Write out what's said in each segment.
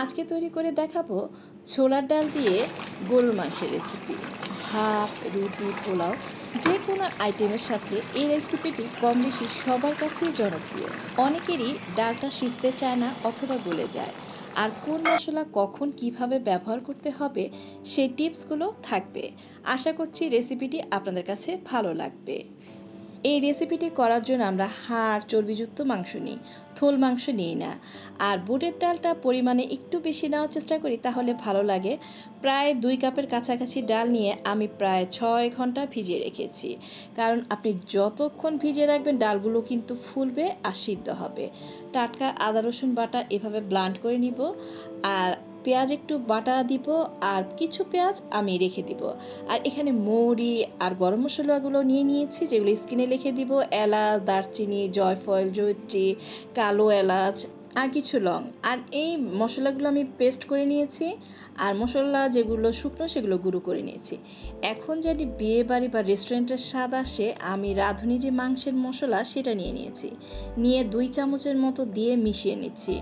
আজকে তৈরি করে দেখাবো ছোলার ডাল দিয়ে গরুর মাংসের রেসিপি ভাত, রুটি, পোলাও, যে কোনো আইটেমের সাথে এই রেসিপিটি কম বেশি সবার কাছেই জনপ্রিয়। অনেকেরই ডালটা সিজতে চায় না অথবা গলে যায়। আর কোন মশলা কখন কীভাবে ব্যবহার করতে হবে সেই টিপসগুলো থাকবে। আশা করছি রেসিপিটি আপনাদের কাছে ভালো লাগবে। এই রেসিপিটি করার জন্য আমরা হাড়, চর্বিযুক্ত মাংস নিই, থোল মাংস নিই না। আর বুটের ডালটা পরিমাণে একটু বেশি নেওয়ার চেষ্টা করি তাহলে ভালো লাগে। প্রায় দুই কাপের কাছাকাছি ডাল নিয়ে আমি প্রায় ছয় ঘণ্টা ভিজিয়ে রেখেছি। কারণ আপনি যতক্ষণ ভিজিয়ে রাখবেন, ডালগুলো কিন্তু ফুলবে আর সিদ্ধ হবে। টাটকা আদা রসুন বাটা এভাবে ব্লান্ড করে নিব। আর পেঁয়াজ একটু বাটা দিব আর কিছু পেঁয়াজ আমি রেখে দিব। আর এখানে মৌরি আর গরম মশলাগুলো নিয়ে নিয়েছি, যেগুলো স্কিনে লিখে দিব। এলাচ, দারচিনি, জয়ফল জৈত্রী কালো এলাচ আর কিছু লং। আর এই মশলাগুলো আমি পেস্ট করে নিয়েছি, আর মশলা যেগুলো শুকনো সেগুলো গুঁড়ো করে নিয়েছি। এখন যদি বিয়ে বাড়ি বা রেস্টুরেন্টের স্বাদ আসে, আমি রাঁধুনি যে মাংসের মশলা সেটা নিয়ে নিয়েছি। নিয়ে দুই চামচের মতো দিয়ে মিশিয়ে নিচ্ছি।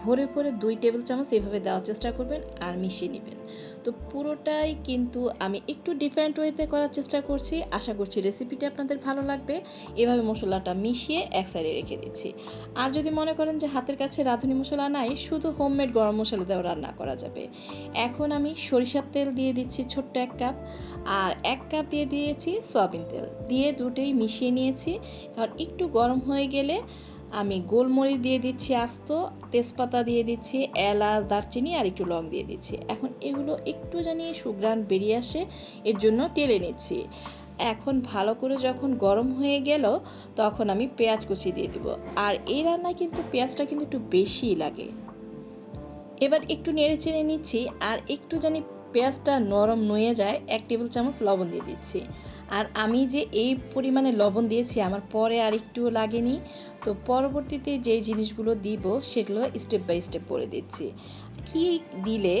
ভরে ভরে দুই টেবিল চামচ এভাবে দেওয়ার চেষ্টা করবেন আর মিশিয়ে নেবেন। তো পুরোটাই কিন্তু আমি একটু ডিফারেন্ট ওয়েতে করার চেষ্টা করছি। আশা করছি রেসিপিটা আপনাদের ভালো লাগবে। এভাবে মশলাটা মিশিয়ে এক সাইডে রেখে দিচ্ছি। আর যদি মনে করেন যে হাতের কাছে রাঁধুনি মশলা নাই, শুধু হোমমেড গরম মশলা দেওয়া রান্না করা যাবে। এখন আমি সরিষার তেল দিয়ে দিচ্ছি ছোট্ট এক কাপ আর এক কাপ দিয়ে দিয়েছি সয়াবিন তেল। দিয়ে দুটোই মিশিয়ে নিয়েছি। কারণ একটু গরম হয়ে গেলে আমি গোলমরিচ দিয়ে দিচ্ছি আস্ত, তেজপাতা দিয়ে দিচ্ছি, এলাচ, দারচিনি আর একটু লং দিয়ে দিচ্ছি। এখন এগুলো একটু জানি সুগ্রান বেরিয়ে আসে, এর জন্য টেলে নিচ্ছি। এখন ভালো করে যখন গরম হয়ে গেল, তখন আমি পেঁয়াজ কুচি দিয়ে দিব। আর এই রান্নায় কিন্তু পেঁয়াজটা কিন্তু একটু বেশিই লাগে। এবার একটু নেড়ে চেড়ে নিচ্ছি, আর একটু জানি পেঁয়াজটা নরম নুয়ে যায়, এক টেবিল চামচ লবণ দিয়ে দিচ্ছি। আর আমি যে এই পরিমাণে লবণ দিয়েছি, আমার পরে আর একটু লাগেনি। তো পরবর্তীতে যে জিনিসগুলো দিব, সেগুলো স্টেপ বাই স্টেপ করে দিচ্ছি। কি দিলে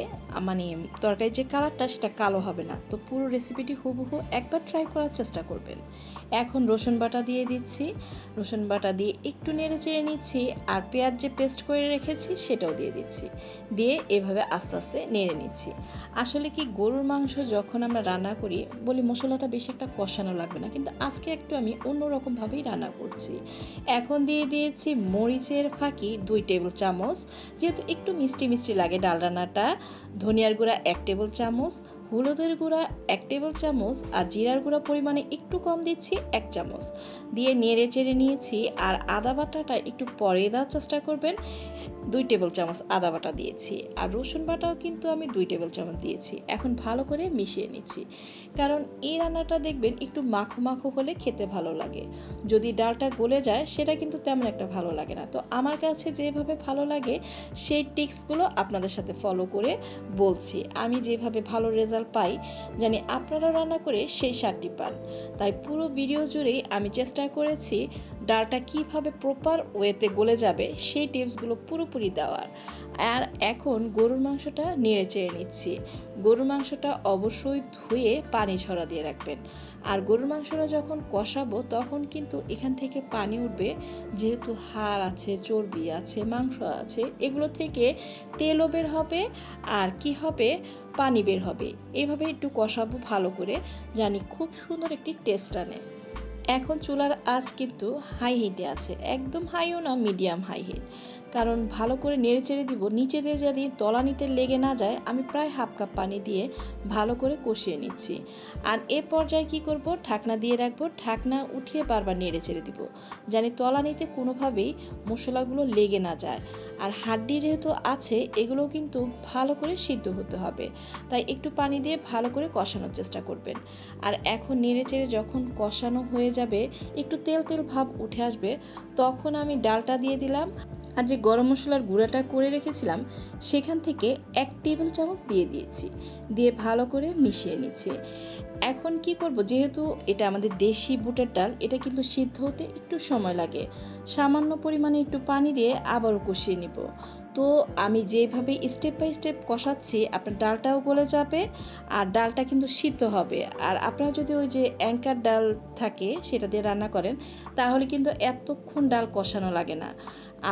মানে তরকারির যে কালারটা সেটা কালো হবে না। তো পুরো রেসিপিটি হুবহু একবার ট্রাই করার চেষ্টা করবেন। এখন রসুন বাটা দিয়ে দিচ্ছি। রসুন বাটা দিয়ে একটু নেড়ে চেড়ে নিচ্ছি আর পেঁয়াজ যে পেস্ট করে রেখেছি, সেটাও দিয়ে দিচ্ছি। দিয়ে এভাবে আস্তে আস্তে নেড়ে নিচ্ছি। আসলে কি গরুর মাংস যখন আমরা রান্না করি, বলি মশলাটা বেশি একটা কষানো লাগবে না। কিন্তু আজকে একটু আমি অন্যরকমভাবেই রান্না করছি। এখন দিয়ে দিয়েছি মরিচের ফাঁকি, দুই টেবিল চামচ। যেহেতু একটু মিষ্টি মিষ্টি লাগে ডাল রান্নাটা, ধনিয়ার গুঁড়া এক টেবিল চামচ হলুদের গুঁড়া এক টেবিল চামচ আর জিরার গুঁড়া পরিমাণে একটু কম দিচ্ছি এক চামচ। দিয়ে নেড়ে চেড়ে নিয়েছি আর আদা বাটাটা একটু পরে দেওয়ার চেষ্টা করবেন। দুই টেবিল চামচ আদা বাটা দিয়েছি আর রসুন বাটাও কিন্তু আমি দুই টেবিল চামচ দিয়েছি। এখন ভালো করে মিশিয়ে নিচ্ছি। কারণ এই রান্নাটা দেখবেন একটু মাখো মাখো হলে খেতে ভালো লাগে। যদি ডালটা গলে যায়, সেটা কিন্তু তেমন একটা ভালো লাগে না। তো আমার কাছে যেভাবে ভালো লাগে, সেই টিক্সগুলো আপনাদের সাথে ফলো করে বলছি। আমি যেভাবে ভালো রেজাল্ট পাই জানি আপনারা রান্না করে সেই স্বাদটি পান। তাই পুরো ভিডিও জুড়েই আমি চেষ্টা করেছি ডালটা কীভাবে প্রপার ওয়েতে গলে যাবে সেই টিপসগুলো পুরোপুরি দেওয়ার। আর এখন গরুর মাংসটা নেড়ে চেড়ে নিচ্ছি। গরুর মাংসটা অবশ্যই ধুয়ে পানি ছড়া দিয়ে রাখবেন। আর গরুর মাংসটা যখন কষাবো তখন কিন্তু এখান থেকে পানি উঠবে। যেহেতু হাড় আছে, চর্বি আছে, মাংস আছে, এগুলো থেকে তেলও বের হবে। আর কি হবে? পানি বের হবে। এইভাবে একটু কষাবো ভালো করে, জানি খুব সুন্দর একটি টেস্ট আনে। এখন চুলার আঁচ কিন্তু হাই হিটে আছে, একদম হাইও না মিডিয়াম হাই হিট কারণ ভালো করে নেড়ে চেড়ে দিব, নিচে দিয়ে যদি তলানিতে লেগে না যায়, আমি প্রায় হাফ কাপ পানি দিয়ে ভালো করে কষিয়ে নিচ্ছি। আর এ পর্যায়ে কি করব, ঢাকনা দিয়ে রাখব, ঢাকনা উঠিয়ে বারবার নেড়ে চেড়ে দিব। জানি তলানিতে কোনোভাবেই মশলাগুলো লেগে না যায়। আর হাড্ডি যেহেতু আছে এগুলো কিন্তু ভালো করে সিদ্ধ হতে হবে। তাই একটু পানি দিয়ে ভালো করে কষানোর চেষ্টা করবেন। আর এখন নেড়ে চেড়ে যখন কষানো হয়ে যাবে, একটু তেল তেল ভাব উঠে আসবে, তখন আমি ডালটা দিয়ে দিলাম। আর যে গরম মশলার গুঁড়াটা করে রেখেছিলাম, সেখান থেকে এক টেবিল চামচ দিয়ে দিয়েছি। দিয়ে ভালো করে মিশিয়ে নিচ্ছি। এখন কি করব, যেহেতু এটা আমাদের দেশি বুটের ডাল, এটা কিন্তু সিদ্ধ হতে একটু সময় লাগে। সামান্য পরিমাণে একটু পানি দিয়ে আবারও কষিয়ে নিব। তো আমি যেভাবে স্টেপ বাই স্টেপ কষাচ্ছি, আপনার ডালটাও গলে যাবে আর ডালটা কিন্তু সিদ্ধ হবে। আর আপনারা যদি ওই যে অ্যাঙ্কার ডাল থাকে, সেটা দিয়ে রান্না করেন, তাহলে কিন্তু এতক্ষণ ডাল কষানো লাগে না।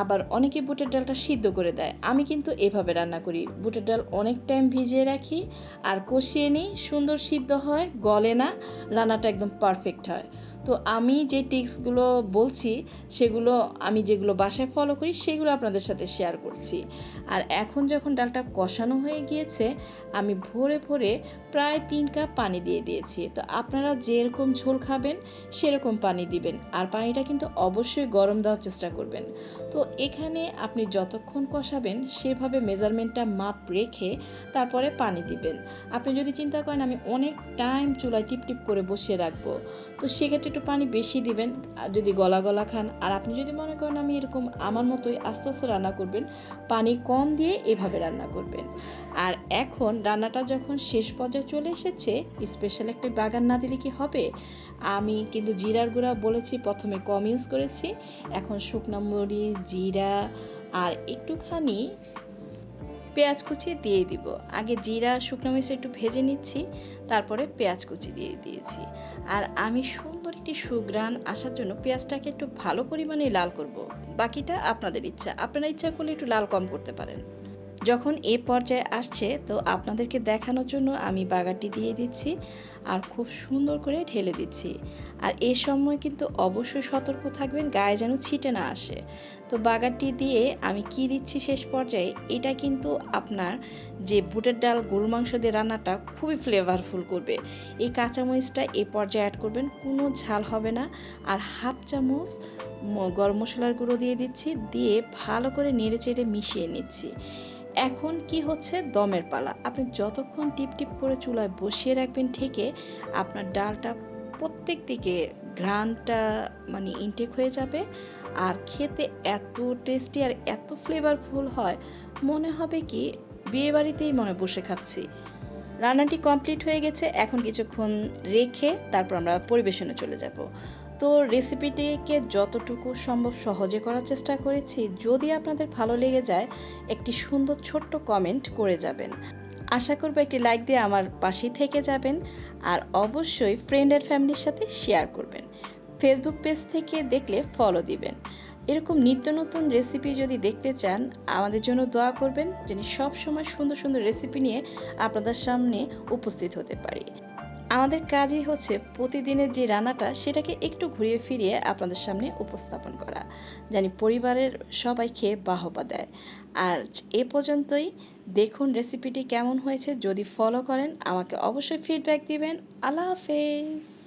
আবার অনেকে বুটের ডালটা সিদ্ধ করে দেয়। আমি কিন্তু এভাবে রান্না করি। বুটের ডাল অনেক টাইম ভিজিয়ে রাখি আর কষিয়ে নিই। সুন্দর সিদ্ধ হয়, গলে না, রান্নাটা একদম পারফেক্ট হয়। তো আমি যে টিক্সগুলো বলছি, সেগুলো আমি যেগুলো বাসায় ফলো করি, সেগুলো আপনাদের সাথে শেয়ার করছি। আর এখন যখন ডালটা কষানো হয়ে গিয়েছে, আমি ভরে ভরে প্রায় তিন কাপ পানি দিয়ে দিয়েছি। তো আপনারা যেরকম ঝোল খাবেন, সেরকম পানি দিবেন। আর পানিটা কিন্তু অবশ্যই গরম দেওয়ার চেষ্টা করবেন। তো এখানে আপনি যতক্ষণ কষাবেন, সেভাবে মেজারমেন্টটা মাপ রেখে তারপরে পানি দিবেন। আপনি যদি চিন্তা করেন, আমি অনেক টাইম চুলায় টিপ টিপ করে বসিয়ে রাখব, তো সেক্ষেত্রে একটু পানি বেশি দিবেন যদি গলা গলা খান। আর আপনি যদি মনে করেন আমি এরকম আমার মতোই আস্তে আস্তে রান্না করবেন, পানি কম দিয়ে এভাবে রান্না করবেন। আর এখন রান্নাটা যখন শেষ পর্যায়ে চলে এসেছে স্পেশাল একটা বাগান না দিলে কি হবে? আমি কিন্তু জিরার গুঁড়া বলেছি, প্রথমে কম ইউজ করেছি। এখন শুকনো মরিচ, জিরা, আর একটুখানি পেঁয়াজ কুচি দিয়ে দিব। আগে জিরা, শুকনো মরিচ একটু ভেজে নিচ্ছি, তারপরে পেঁয়াজ কুচি দিয়ে দিয়েছি। আর আমি সুন্দর একটি সুগ্রান আসার জন্য পেঁয়াজটাকে একটু ভালো পরিমাণে লাল করব। বাকিটা আপনাদের ইচ্ছা আপনারা ইচ্ছা করলে একটু লাল কম করতে পারেন যখন এ পর্যায়ে আসছে, তো আপনাদেরকে দেখানোর জন্য আমি বাগারটি দিয়ে দিচ্ছি আর খুব সুন্দর করে ঢেলে দিচ্ছি। আর এ সময় কিন্তু অবশ্যই সতর্ক থাকবেন, গায়ে যেন ছিটে না আসে। তো বাগারটি দিয়ে আমি কি দিচ্ছি শেষ পর্যায়ে, এটা কিন্তু আপনার যে বুটের ডাল গরু মাংস দিয়ে রান্নাটা খুবই ফ্লেভারফুল করবে। এই কাঁচামরিচটা এ পর্যায়ে অ্যাড করবেন, কোনো ঝাল হবে না। আর হাফ চামচ গরম মশলার গুঁড়ো দিয়ে দিচ্ছি, দিয়ে ভালো করে নেড়ে চেড়ে মিশিয়ে নিচ্ছি। এখন কি হচ্ছে? দমের পালা। আপনি যতক্ষণ টিপ টিপ করে চুলায় বসিয়ে রাখবেন ঠেকে আপনার ডালটা প্রত্যেক দিকে ঘ্রাণটা মানে ইনটেক হয়ে যাবে। আর খেতে এত টেস্টি আর এত ফ্লেভারফুল হয়, মনে হবে কি, বিয়েবাড়িতেই মনে বসে খাচ্ছি। রান্নাটি কমপ্লিট হয়ে গেছে। এখন কিছুক্ষণ রেখে তারপর আমরা পরিবেশনে চলে যাব। তো রেসিপিটিকে যতটুকু সম্ভব সহজে করার চেষ্টা করেছি। যদি আপনাদের ভালো লেগে যায়, একটি সুন্দর ছোট্ট কমেন্ট করে যাবেন। আশা করব একটি লাইক দিয়ে আমার পাশেই থেকে যাবেন আর অবশ্যই ফ্রেন্ড আর ফ্যামিলির সাথে শেয়ার করবেন। ফেসবুক পেজ থেকে দেখলে ফলো দিবেন। এরকম নিত্য নতুন রেসিপি যদি দেখতে চান, আমাদের জন্য দোয়া করবেন যেন সব সময় সুন্দর সুন্দর রেসিপি নিয়ে আপনাদের সামনে উপস্থিত হতে পারি। আমাদের কাজই হচ্ছে প্রতিদিনের যে রান্নাটা, সেটাকে একটু ঘুরিয়ে ফিরিয়ে আপনাদের সামনে উপস্থাপন করা, জানি পরিবারের সবাই খেয়ে বাহবা দেয়। আর এ পর্যন্তই, দেখুন রেসিপিটি কেমন হয়েছে, যদি ফলো করেন, আমাকে অবশ্যই ফিডব্যাক দিবেন। আল্লাহ হাফেজ!